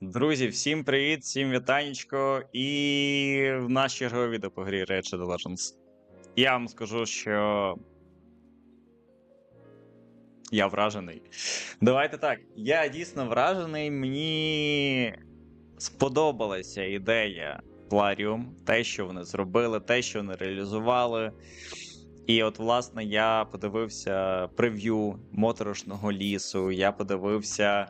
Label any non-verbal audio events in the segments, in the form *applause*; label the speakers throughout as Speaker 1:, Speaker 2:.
Speaker 1: Друзі, всім привіт, всім вітанечко. І в нас чергове відео по грі Shadow Legends. Я вам скажу, що. Я вражений. Давайте так. Я дійсно вражений. Мені сподобалася ідея Пларіум, те, що вони зробили, те, що вони реалізували. І от, власне, я подивився прев'ю моторошного лісу, я подивився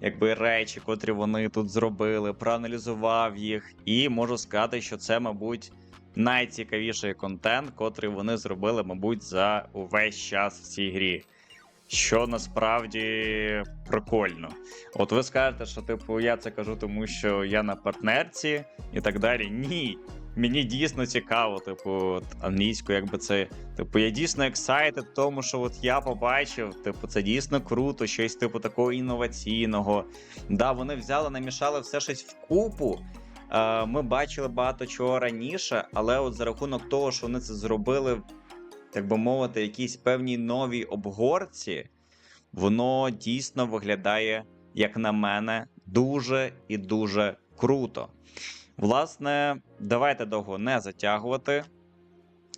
Speaker 1: якби речі, котрі вони тут зробили, проаналізував їх, і можу сказати, що це, мабуть, найцікавіший контент, котрий вони зробили, мабуть, за увесь час в цій грі. Що насправді прикольно. От ви скажете, що типу я це кажу, тому що я на партнерці і так далі. Ні. Мені дійсно цікаво, типу, от, англійською, якби це. Типу, я дійсно excited тому, що от я побачив, типу, це дійсно круто, щось типу такого інноваційного. Да, вони взяли, намішали все щось вкупу. Е, ми бачили багато чого раніше, але от за рахунок того, що вони це зробили, так би мовити, якісь певні нові обгорці, воно дійсно виглядає, як на мене, дуже і дуже круто. Власне, давайте довго не затягувати.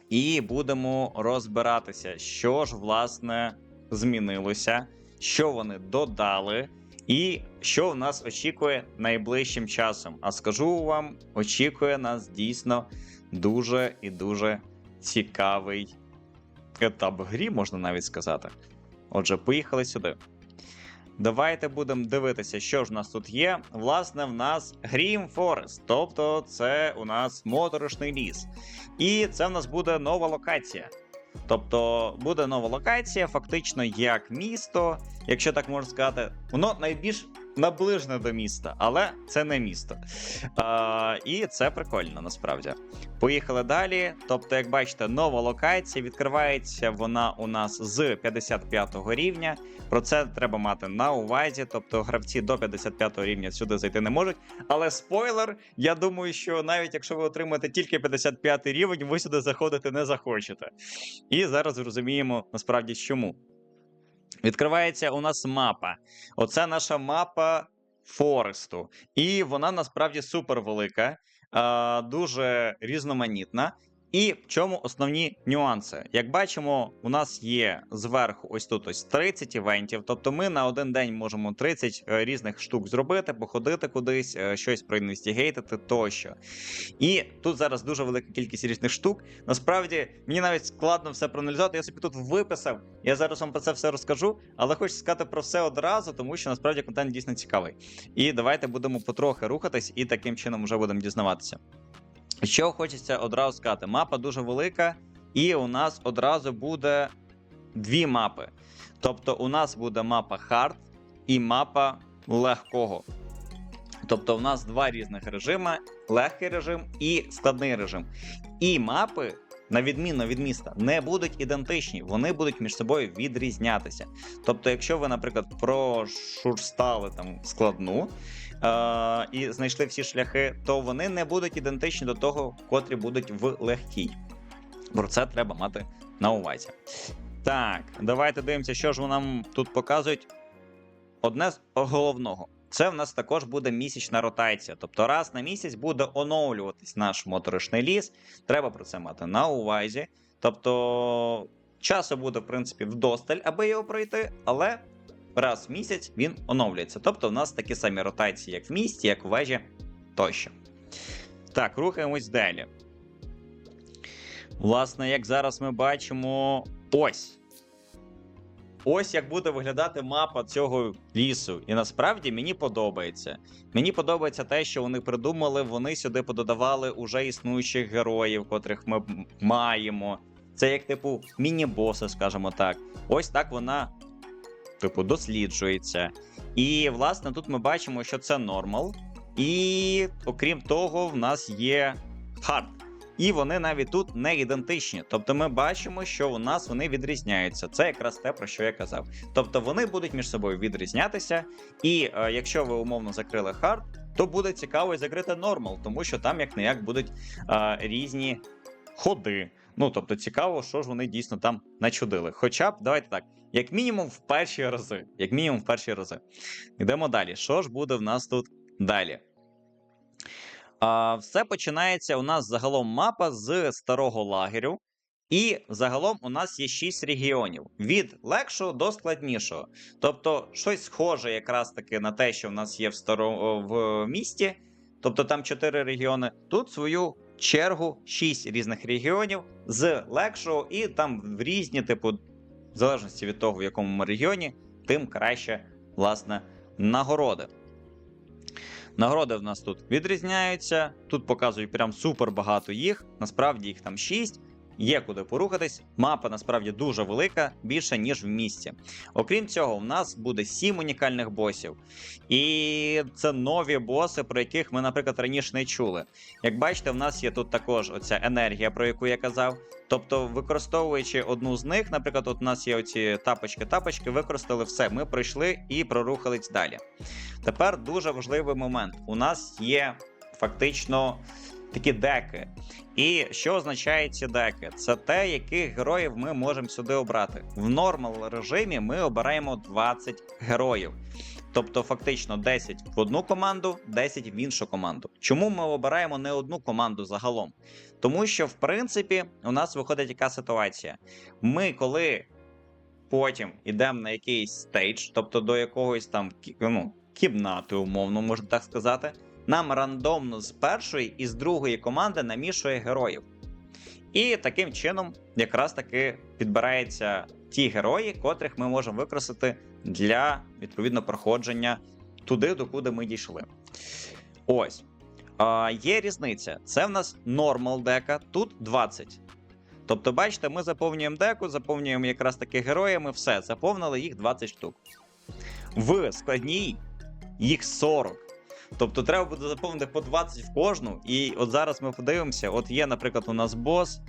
Speaker 1: І будемо розбиратися, що ж, власне, змінилося, що вони додали, і що в нас очікує найближчим часом. А скажу вам, очікує нас дійсно дуже і дуже цікавий етап грі, можна навіть сказати. Отже, поїхали сюди. Давайте будемо дивитися, що ж у нас тут є. Власне, в нас Grim Forest, тобто це у нас моторошний ліс. І це в нас буде нова локація. Тобто буде нова локація, фактично як місто, якщо так можна сказати, воно найбільш наближене до міста, але це не місто. А, і це прикольно насправді. Поїхали далі. Тобто, як бачите, нова локація відкривається вона у нас з 55 рівня. Про це треба мати на увазі. Тобто гравці до 55 рівня сюди зайти не можуть. Але спойлер, я думаю, що навіть якщо ви отримаєте тільки 55 рівень, ви сюди заходити не захочете. І зараз зрозуміємо насправді чому. Відкривається у нас мапа. Оце наша мапа Форесту. І вона насправді супер велика, дуже різноманітна. І в чому основні нюанси? Як бачимо, у нас є зверху ось тут ось 30 івентів. Тобто ми на один день можемо 30 е, різних штук зробити, походити кудись, е, щось проінвестігейтити тощо. І тут зараз дуже велика кількість різних штук. Насправді мені навіть складно все проаналізувати. Я собі тут виписав. Я зараз вам про це все розкажу, але хочу сказати про все одразу, тому що насправді контент дійсно цікавий. І давайте будемо потрохи рухатись і таким чином вже будемо дізнаватися. Що хочеться одразу сказати, мапа дуже велика, і у нас одразу буде дві мапи. Тобто, у нас буде мапа хард і мапа легкого. Тобто, у нас два різних режими: легкий режим і складний режим. І мапи, на відміну від міста, не будуть ідентичні, вони будуть між собою відрізнятися. Тобто, якщо ви, наприклад, прошурстали там складну е- і знайшли всі шляхи, то вони не будуть ідентичні до того, котрі будуть в легкій. Про це треба мати на увазі. Так, давайте дивимося, що ж нам тут показують. Одне з головного. Це в нас також буде місячна ротація. Тобто раз на місяць буде оновлюватись наш моторошний ліс. Треба про це мати на увазі. Тобто часу буде, в принципі, вдосталь, аби його пройти, але раз в місяць він оновлюється. Тобто, в нас такі самі ротації, як в місті, як в вежі тощо. Так, рухаємось далі. Власне, як зараз ми бачимо, ось. Ось як буде виглядати мапа цього лісу. І насправді мені подобається. Мені подобається те, що вони придумали. Вони сюди пододавали уже існуючих героїв, котрих ми маємо. Це як, типу, міні-боси, скажімо так. Ось так вона, типу, досліджується. І, власне, тут ми бачимо, що це нормал. І окрім того, в нас є хард. І вони навіть тут не ідентичні. Тобто ми бачимо, що у нас вони відрізняються. Це якраз те, про що я казав. Тобто вони будуть між собою відрізнятися, і е, якщо ви умовно закрили хард, то буде цікаво і закрити нормал, тому що там як не як будуть е, різні ходи. Ну тобто цікаво, що ж вони дійсно там начудили. Хоча б давайте так, як мінімум в перші рази. Як мінімум в перші рази. Йдемо далі. Що ж буде в нас тут далі. Все починається у нас загалом мапа з старого лагерю. І загалом у нас є 6 регіонів від легшого до складнішого. Тобто, щось схоже якраз таки на те, що в нас є в старо... в місті. Тобто там 4 регіони. Тут свою чергу 6 різних регіонів з легшого, і там в різні, типу, в залежності від того, в якому ми регіоні, тим краще, власне, нагороди. Нагороди в нас тут відрізняються. Тут показують прям супер багато їх. Насправді їх там 6. Є куди порухатись. Мапа насправді дуже велика, більше ніж в місті. Окрім цього, в нас буде 7 унікальних босів. І це нові боси, про яких ми, наприклад, раніше не чули. Як бачите, в нас є тут також оця енергія, про яку я казав. Тобто, використовуючи одну з них, наприклад, от у нас є оці тапочки-тапочки, використали все. Ми пройшли і прорухались далі. Тепер дуже важливий момент. У нас є фактично такі деки. І що означають ці деки? Це те, яких героїв ми можемо сюди обрати. В нормал режимі ми обираємо 20 героїв. Тобто, фактично 10 в одну команду, 10 в іншу команду. Чому ми обираємо не одну команду загалом? Тому що, в принципі, у нас виходить яка ситуація. Ми, коли потім йдемо на якийсь стейдж, тобто до якогось там ну, кімнати, умовно, можна так сказати, нам рандомно з першої і з другої команди намішує героїв. І таким чином якраз таки підбираються ті герої, котрих ми можемо використати для відповідно проходження туди, докуди ми дійшли. Ось. А, є різниця. Це в нас нормал дека, тут 20. Тобто, бачите, ми заповнюємо деку, заповнюємо якраз таки героями, все, заповнили їх 20 штук. В складній їх 40. Тобто треба буде заповнити по 20 в кожну. І от зараз ми подивимося: от є, наприклад, у нас бос,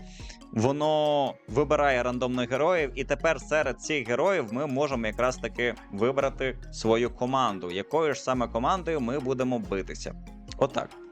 Speaker 1: воно вибирає рандомних героїв, і тепер серед цих героїв ми можемо якраз таки вибрати свою команду. Якою ж саме командою ми будемо битися? Отак.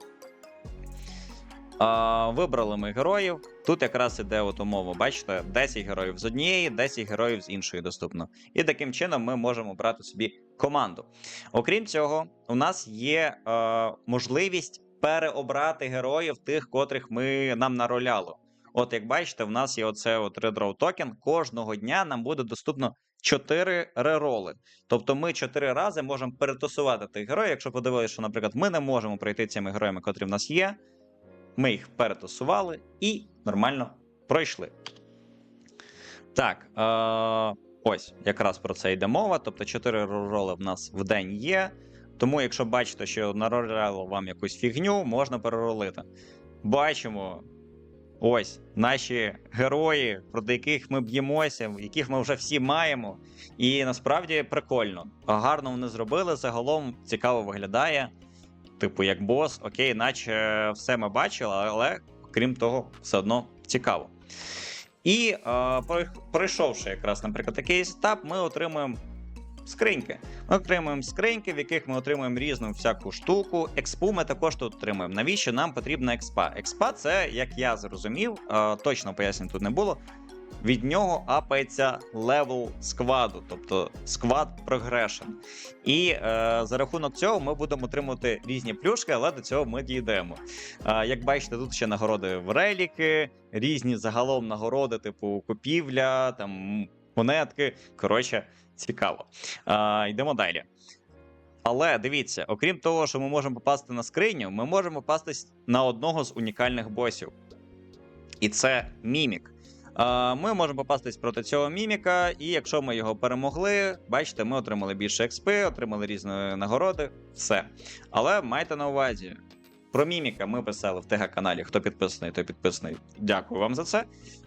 Speaker 1: А, вибрали ми героїв. Тут якраз іде от умова, бачите, 10 героїв з однієї, 10 героїв з іншої доступно. І таким чином ми можемо брати собі команду. Окрім цього, у нас є е, можливість переобрати героїв тих, котрих ми нам нароляло. От як бачите, в нас є оце от Redraw токен. Кожного дня нам буде доступно 4 рероли. Тобто ми 4 рази можемо перетасувати тих героїв. Якщо подивилися, що, наприклад, ми не можемо пройти цими героями, котрі в нас є. Ми їх перетасували і нормально пройшли. Так, е, ось якраз про це йде мова. Тобто 4 роли в нас в день є. Тому, якщо бачите, що нароляло вам якусь фігню, можна переролити. Бачимо. Ось наші герої, проти яких ми б'ємося, яких ми вже всі маємо. І насправді прикольно. Гарно вони зробили. Загалом цікаво виглядає. Типу, як бос, окей, наче все ми бачили, але крім того, все одно цікаво. І е, пройшовши якраз, наприклад, такий етап, ми отримуємо скриньки. Ми отримуємо скриньки, в яких ми отримуємо різну всяку штуку. Експу ми також тут отримуємо. Навіщо нам потрібна експа? Експа це, як я зрозумів, е, точно пояснень тут не було. Від нього апається левел скваду, тобто сквад прогрешн. І е, за рахунок цього ми будемо отримувати різні плюшки, але до цього ми дійдемо. Е, як бачите, тут ще нагороди в реліки, різні загалом нагороди, типу купівля, там монетки. Коротше, цікаво. Е, йдемо далі. Але дивіться, окрім того, що ми можемо попасти на скриню, ми можемо попасти на одного з унікальних босів. І це мімік. Ми можемо попастись проти цього міміка, і якщо ми його перемогли, бачите, ми отримали більше експи, отримали різні нагороди, все. Але майте на увазі, про міміка ми писали в ТГ-каналі. Хто підписаний, той підписаний. Дякую вам за це.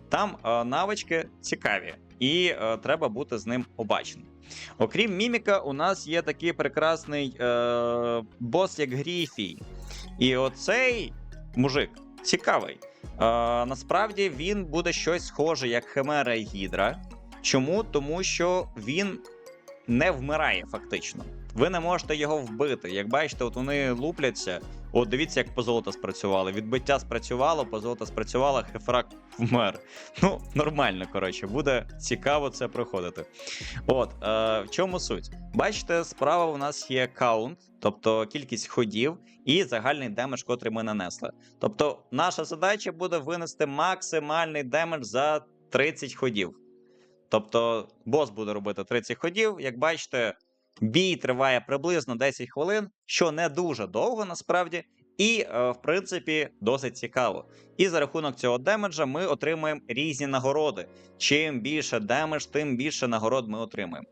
Speaker 1: Там е, навички цікаві, і е, треба бути з ним обачним. Окрім міміка, у нас є такий прекрасний е, бос, як Гріфій. І оцей мужик цікавий. Е, насправді він буде щось схоже, як Химера і Гідра. Чому? Тому що він не вмирає фактично. ви не можете його вбити. Як бачите, от вони лупляться. От дивіться, як позолота спрацювало. Відбиття спрацювало, позолота спрацювала, хефрак вмер. Ну, нормально, коротше, буде цікаво це проходити. От, е, в чому суть? Бачите, справа у нас є каунт, тобто кількість ходів і загальний демедж, котрий ми нанесли. Тобто, наша задача буде винести максимальний демедж за 30 ходів. Тобто, бос буде робити 30 ходів. Як бачите, бій триває приблизно 10 хвилин, що не дуже довго насправді, і, е, в принципі, досить цікаво. І за рахунок цього демеджа ми отримуємо різні нагороди. Чим більше демедж, тим більше нагород ми отримуємо.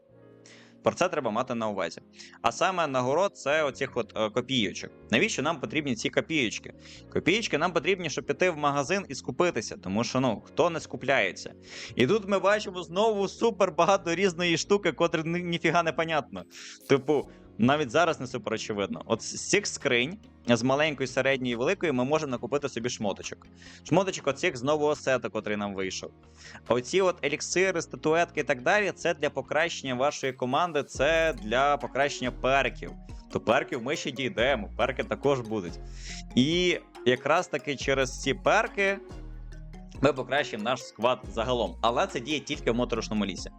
Speaker 1: Про це треба мати на увазі. А саме нагород це оцих от е, копійочок. Навіщо нам потрібні ці копійочки? Копійочки нам потрібні, щоб піти в магазин і скупитися, тому що ну хто не скупляється. І тут ми бачимо знову супер багато різної штуки, котрі ніфіга не понятно. Типу, навіть зараз не супер очевидно. От з цих скринь з маленької, середньої і великої ми можемо накупити собі шмоточок. Шмоточок оцих з нового сета, котрий нам вийшов. Оці от еліксири, статуетки і так далі, це для покращення вашої команди, це для покращення перків. До перків ми ще дійдемо, перки також будуть. І якраз таки через ці перки ми покращимо наш склад загалом. Але це діє тільки в моторошному лісі.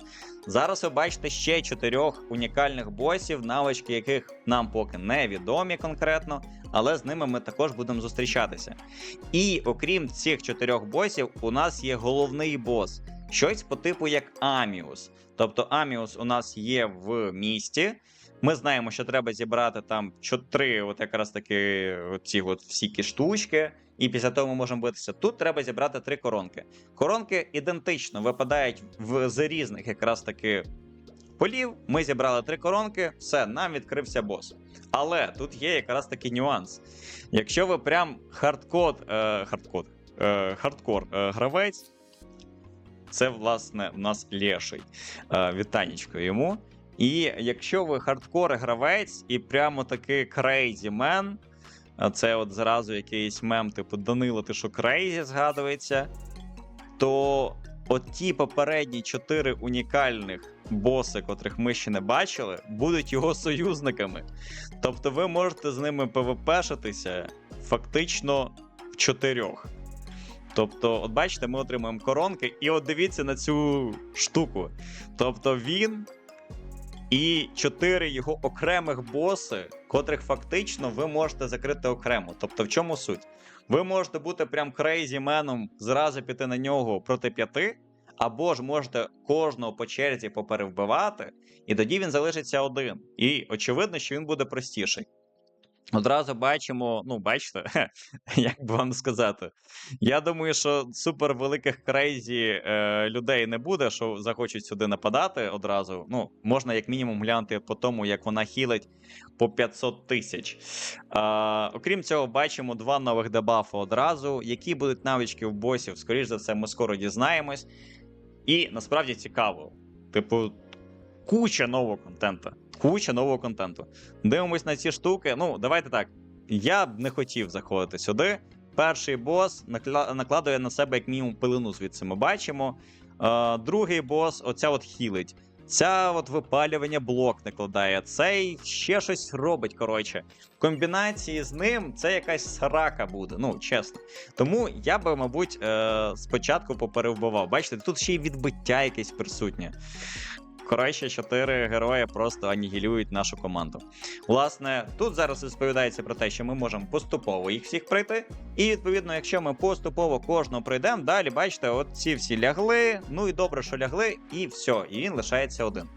Speaker 1: Зараз ви бачите ще чотирьох унікальних босів, навички яких нам поки не відомі конкретно, але з ними ми також будемо зустрічатися. І окрім цих чотирьох босів, у нас є головний бос. Щось по типу як Аміус. Тобто Аміус у нас є в місті. Ми знаємо, що треба зібрати там чотири, от якраз таки ці от всі штучки, і після того ми можемо битися. Тут треба зібрати три коронки. Коронки ідентично випадають в з різних якраз таки полів. Ми зібрали три коронки, все, нам відкрився бос. Але тут є якраз такий нюанс. Якщо ви прям хардкод, е, хардкод, е, хардкор е, гравець, це власне в нас леший. Е, вітанічко йому. І якщо ви хардкор гравець і прямо такий крейзі мен, це от зразу якийсь мем, типу Данило, ти що крейзі згадується, то от ті попередні чотири унікальних боси, котрих ми ще не бачили, будуть його союзниками. Тобто ви можете з ними ПВПшитися фактично в чотирьох. Тобто, от бачите, ми отримуємо коронки, і от дивіться на цю штуку. Тобто він і чотири його окремих боси, котрих фактично ви можете закрити окремо. Тобто, в чому суть? Ви можете бути прям крейзі меном, зразу піти на нього проти п'яти, або ж можете кожного по черзі поперевбивати, і тоді він залишиться один. І очевидно, що він буде простіший. Одразу бачимо, ну, бачите, *laughs* як би вам сказати. Я думаю, що супер великих крейзі е, людей не буде, що захочуть сюди нападати одразу. Ну, можна як мінімум глянути по тому, як вона хілить по 500 тисяч. Е, окрім цього, бачимо два нових дебафи одразу. Які будуть навички в босів, скоріш за все, ми скоро дізнаємось. І насправді цікаво. Типу, куча нового контенту. Куча нового контенту. Дивимось на ці штуки. Ну, давайте так. Я б не хотів заходити сюди. Перший бос накладує на себе як мінімум пилину, звідси ми бачимо. Е, другий бос, оця от хілить. Ця от випалювання блок накладає. Цей ще щось робить. Коротше, в комбінації з ним це якась срака буде. Ну чесно. Тому я би, мабуть, е, спочатку поперевбивав. Бачите, тут ще й відбиття якесь присутнє. Коротше, чотири герої просто анігілюють нашу команду. Власне, тут зараз розповідається про те, що ми можемо поступово їх всіх пройти. І відповідно, якщо ми поступово кожного пройдемо, далі бачите, от ці всі лягли. Ну і добре, що лягли, і все, і він лишається один.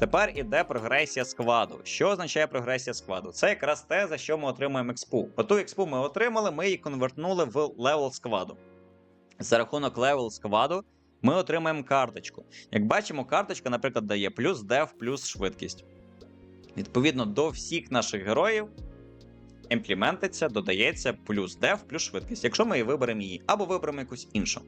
Speaker 1: Тепер іде прогресія складу. Що означає прогресія складу? Це якраз те, за що ми отримуємо експу. Оту експу ми отримали, ми її конвертнули в левел складу. За рахунок левел складу ми отримаємо карточку. Як бачимо, карточка, наприклад, дає плюс деф, плюс швидкість. Відповідно до всіх наших героїв, імплементиться, додається плюс деф, плюс швидкість, якщо ми і виберемо її, або виберемо якусь іншу.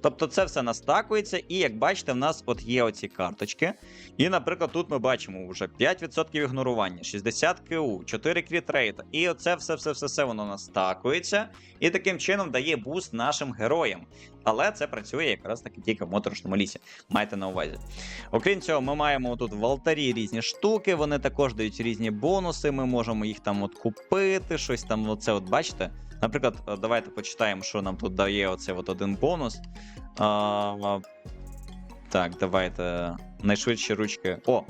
Speaker 1: Тобто це все настакується, і як бачите, в нас от є оці карточки. І, наприклад, тут ми бачимо вже 5% ігнорування, 60 КУ, 4 крітрейта. І оце все все все все воно настакується, і таким чином дає буст нашим героям. Але це працює якраз таки тільки в моторошному лісі. Майте на увазі. Окрім цього, ми маємо тут в алтарі різні штуки, вони також дають різні бонуси. Ми можемо їх там от купити, щось там. Оце от бачите. Наприклад, е, давайте почитаємо, що нам тут дає оцей от один бонус. А, так, давайте. Найшвидші ручки. О!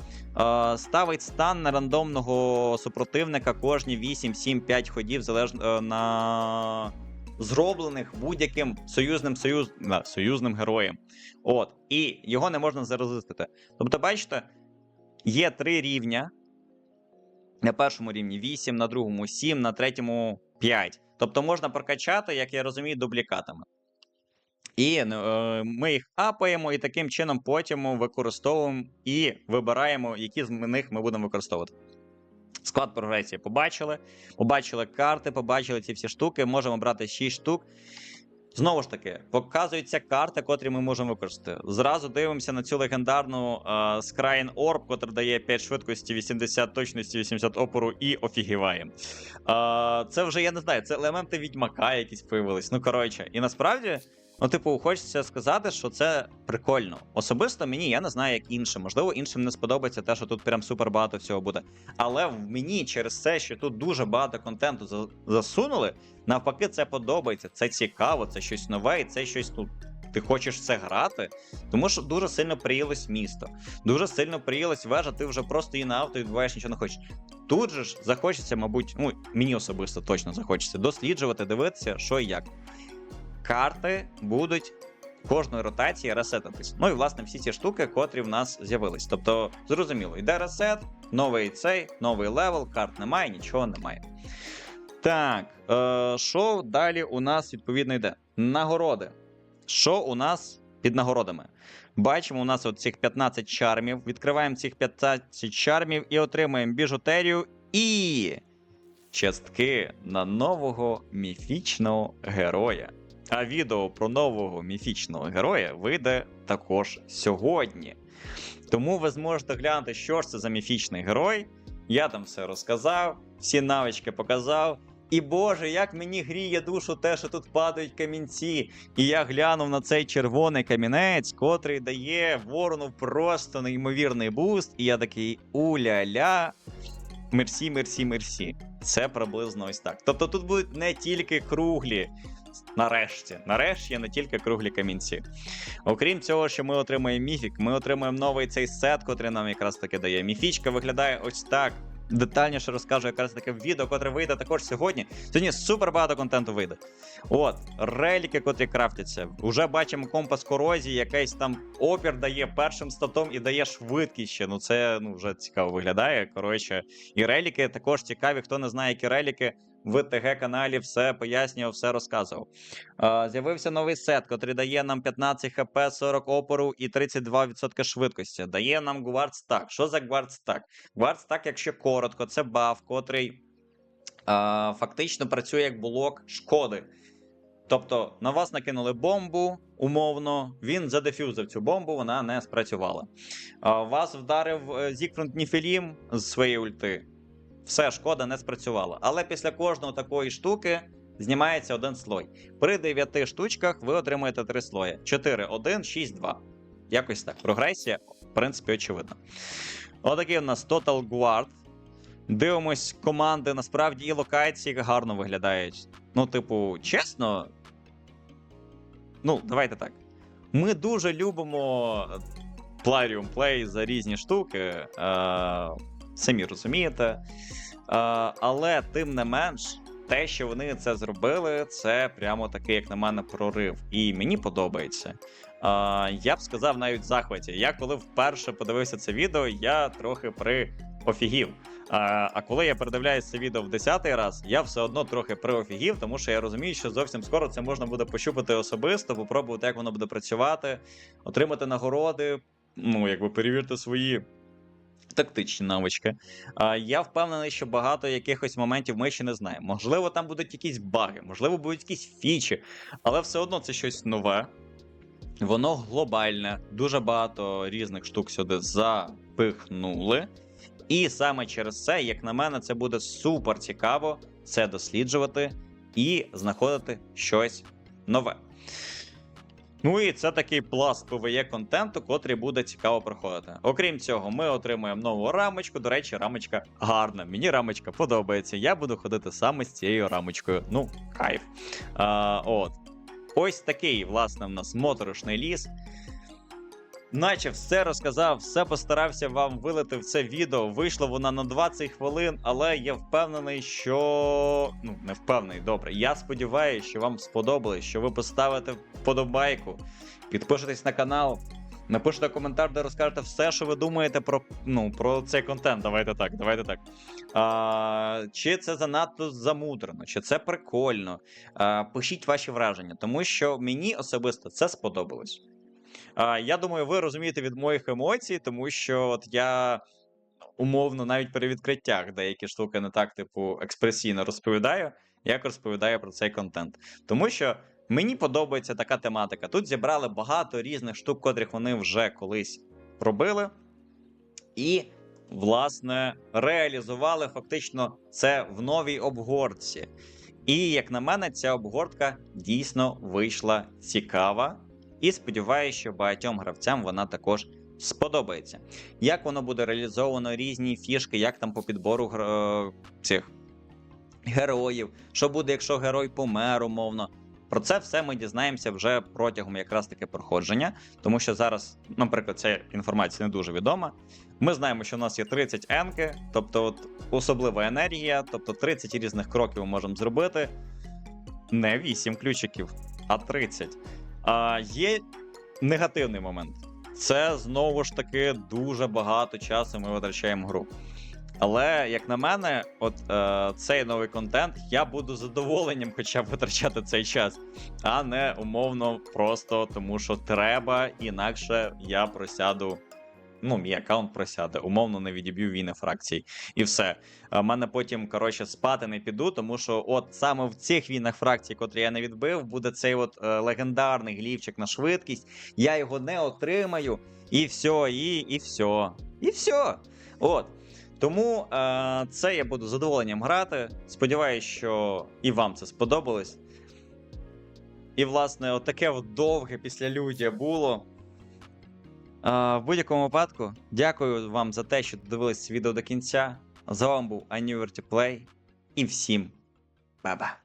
Speaker 1: Ставить стан на рандомного супротивника кожні 8, 7, 5 ходів, залежно е, на зроблених будь-яким союзним союз... союзним героєм. От. І його не можна зарезистити. Тобто, бачите, є три рівня. На першому рівні 8, на другому 7, на третьому 5. Тобто можна прокачати, як я розумію, дублікатами. І е, ми їх апаємо, і таким чином потім використовуємо і вибираємо, які з них ми будемо використовувати. Склад прогресії побачили. Побачили карти, побачили ці всі штуки. Можемо брати 6 штук. Знову ж таки, показуються карти, котрі ми можемо використати. Зразу дивимося на цю легендарну е, Scrying Orb, котра дає 5 швидкості, 80 точності, 80 опору і офігіваємо. Е, це вже я не знаю, це елементи відьмака якісь появились. Ну коротше, і насправді. Ну, типу, хочеться сказати, що це прикольно. Особисто мені я не знаю, як іншим. Можливо, іншим не сподобається те, що тут прям супер багато всього буде. Але в мені через це, що тут дуже багато контенту засунули, навпаки, це подобається. Це цікаво, це щось нове, і це щось ну. Ти хочеш це грати, тому що дуже сильно приїлось місто, дуже сильно приїлась вежа, ти вже просто її на авто відбуваєш, нічого не хочеш. Тут же ж захочеться, мабуть, ну мені особисто точно захочеться досліджувати, дивитися, що і як карти будуть кожної ротації ресетитись. Ну і власне всі ці штуки, котрі в нас з'явились. Тобто, зрозуміло, йде ресет, новий цей, новий левел, карт немає, нічого немає. Так, е, що далі у нас відповідно йде? Нагороди. Що у нас під нагородами? Бачимо, у нас от цих 15 чармів. Відкриваємо цих 15 чармів і отримаємо біжутерію і частки на нового міфічного героя. А відео про нового міфічного героя вийде також сьогодні. Тому ви зможете глянути, що ж це за міфічний герой. Я там все розказав, всі навички показав. І Боже, як мені гріє душу те, що тут падають камінці. І я глянув на цей червоний камінець, котрий дає ворону просто неймовірний буст. І я такий уля-ля. Мерсі, мерсі, мерсі. Це приблизно ось так. Тобто тут будуть не тільки круглі. Нарешті, нарешті є не тільки круглі камінці. Окрім цього, що ми отримаємо міфік, ми отримаємо новий цей сет, котрий нам якраз таки дає. Міфічка виглядає ось так. Детальніше розкажу якраз таке відео, котре вийде також сьогодні. Сьогодні супер багато контенту вийде. От, реліки, котрі крафтяться. Уже бачимо компас корозії, якийсь там опір дає першим статом і дає швидкість ще. Ну це ну, вже цікаво виглядає. Коротше, і реліки також цікаві. Хто не знає, які реліки, в ТГ-каналі все пояснював, все розказував. З'явився новий сет, котрий дає нам 15 хп, 40 опору і 32% швидкості. Дає нам Stack. Що за? Guard Stack, якщо коротко, це баф, котрий а, фактично працює як блок шкоди. Тобто на вас накинули бомбу, умовно, він задефюзив цю бомбу, вона не спрацювала. Вас вдарив е, Зікфрунд Ніфілім з своєї ульти. Все, шкода не спрацювала. Але після кожної такої штуки знімається один слой. При 9 штучках ви отримуєте 3 слої: 4, 1, 6, 2. Якось так. Прогресія, в принципі, очевидна. Отакий у нас Total Guard. Дивимось команди, насправді і локації гарно виглядають. Ну, типу, чесно. Ну, давайте так. Ми дуже любимо Plarium Play за різні штуки. Е, самі розумієте. Е, але тим не менш, те, що вони це зробили, це прямо такий, як на мене, прорив. І мені подобається. Е, я б сказав навіть в захваті. Я коли вперше подивився це відео, я трохи при офігів. А, а коли я передивляюся це відео в 10-й раз, я все одно трохи приофігів, тому що я розумію, що зовсім скоро це можна буде пощупати особисто, попробувати, як воно буде працювати, отримати нагороди, ну, якби перевірити свої Тактичні навички. Я впевнений, що багато якихось моментів ми ще не знаємо. Можливо, там будуть якісь баги, можливо, будуть якісь фічі, але все одно це щось нове. Воно глобальне, дуже багато різних штук сюди запихнули. І саме через це, як на мене, це буде супер цікаво це досліджувати і знаходити щось нове. Ну і це такий пласт PvE контенту, котрий буде цікаво проходити. Окрім цього, ми отримуємо нову рамочку. До речі, рамочка гарна. Мені рамочка подобається. Я буду ходити саме з цією рамочкою. Ну, кайф. А, от. Ось такий, власне, в нас моторошний ліс. Наче все розказав, все постарався вам вилити в це відео. Вийшло вона на 20 хвилин, але я впевнений, що. Ну, не впевнений, добре. Я сподіваюся, що вам сподобалось, що ви поставите вподобайку, підпишетесь на канал, напишете коментар, де розкажете все, що ви думаєте про, ну, про цей контент. Давайте так, давайте так. А, чи це занадто замудрено, чи це прикольно. А, пишіть ваші враження, тому що мені особисто це сподобалось. Я думаю, ви розумієте від моїх емоцій, тому що от я умовно навіть при відкриттях деякі штуки не так, типу, експресійно розповідаю, як розповідаю про цей контент. Тому що мені подобається така тематика. Тут зібрали багато різних штук, котрих вони вже колись робили, і, власне, реалізували фактично це в новій обгортці. І, як на мене, ця обгортка дійсно вийшла цікава. І сподіваюся, що багатьом гравцям вона також сподобається. Як воно буде реалізовано, різні фішки, як там по підбору гро... цих героїв, що буде, якщо герой помер, умовно. Про це все ми дізнаємося вже протягом якраз таки проходження, тому що зараз, наприклад, ця інформація не дуже відома. Ми знаємо, що у нас є 30 енки, тобто от особлива енергія, тобто 30 різних кроків ми можемо зробити. Не 8 ключиків, а 30. А, Є негативний момент. Це знову ж таки дуже багато часу ми витрачаємо гру. Але, як на мене, от е, цей новий контент я буду задоволенням хоча б витрачати цей час, а не умовно просто тому, що треба, інакше я просяду. Ну, мій аккаунт просяде, умовно не відіб'ю війни фракцій. І все. В мене потім, коротше, спати не піду, тому що от саме в цих війнах фракцій, котрі я не відбив, буде цей от е, легендарний глівчик на швидкість. Я його не отримаю. І все, і, і все. І все. От. Тому е, це я буду задоволенням грати. Сподіваюсь, що і вам це сподобалось. І, власне, таке от довге післялюдя було. В будь-якому випадку, дякую вам за те, що додивились відео до кінця. З вами був Anniverty Play. І всім ба-ба!